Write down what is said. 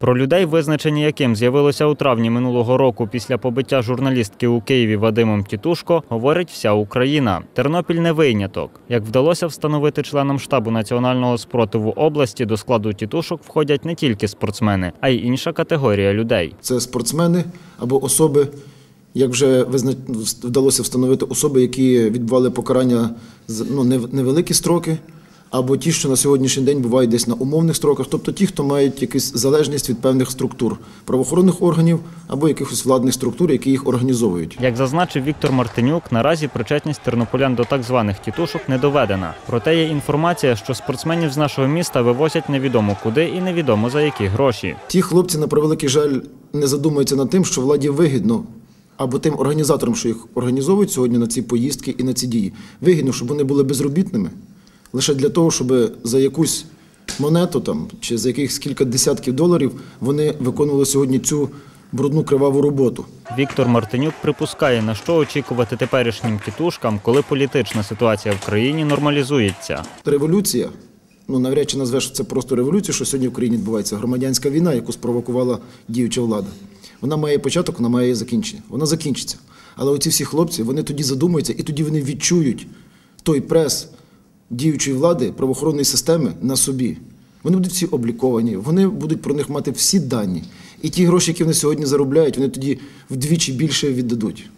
Про людей, визначення яким з'явилося у травні минулого року після побиття журналістки у Києві Вадимом Тітушко, говорить вся Україна. Тернопіль не виняток. Як вдалося встановити членам штабу національного спротиву області, до складу тітушок входять не тільки спортсмени, а й інша категорія людей. Це спортсмени або особи, як вже вдалося встановити особи, які відбували покарання ну, нев- невеликі строки, або ті, що на сьогоднішній день бувають десь на умовних строках, тобто ті, хто мають якусь залежність від певних структур правоохоронних органів або якихось владних структур, які їх організовують. Як зазначив Віктор Мартинюк, наразі причетність тернополян до так званих тітушок не доведена. Проте є інформація, що спортсменів з нашого міста вивозять невідомо куди і невідомо за які гроші. Ті хлопці, на превеликий жаль, не задумуються над тим, що владі вигідно. Або тим організаторам, що їх організовують сьогодні на ці поїздки і на ці дії, вигідно, щоб вони були безробітними, лише для того, щоб за якусь монету там чи за якихось кілька десятків доларів вони виконували сьогодні цю брудну криваву роботу. Віктор Мартинюк припускає, на що очікувати теперішнім тітушкам, коли політична ситуація в країні нормалізується. Революція, ну навряд чи назвеш це просто революцією, що сьогодні в Україні відбувається громадянська війна, яку спровокувала діюча влада. Вона має початок, вона має закінчення. Вона закінчиться. Але оці всі хлопці, вони тоді задумаються, і тоді вони відчують той прес діючої влади, правоохоронної системи на собі. Вони будуть всі обліковані, вони будуть про них мати всі дані. І ті гроші, які вони сьогодні заробляють, вони тоді вдвічі більше віддадуть.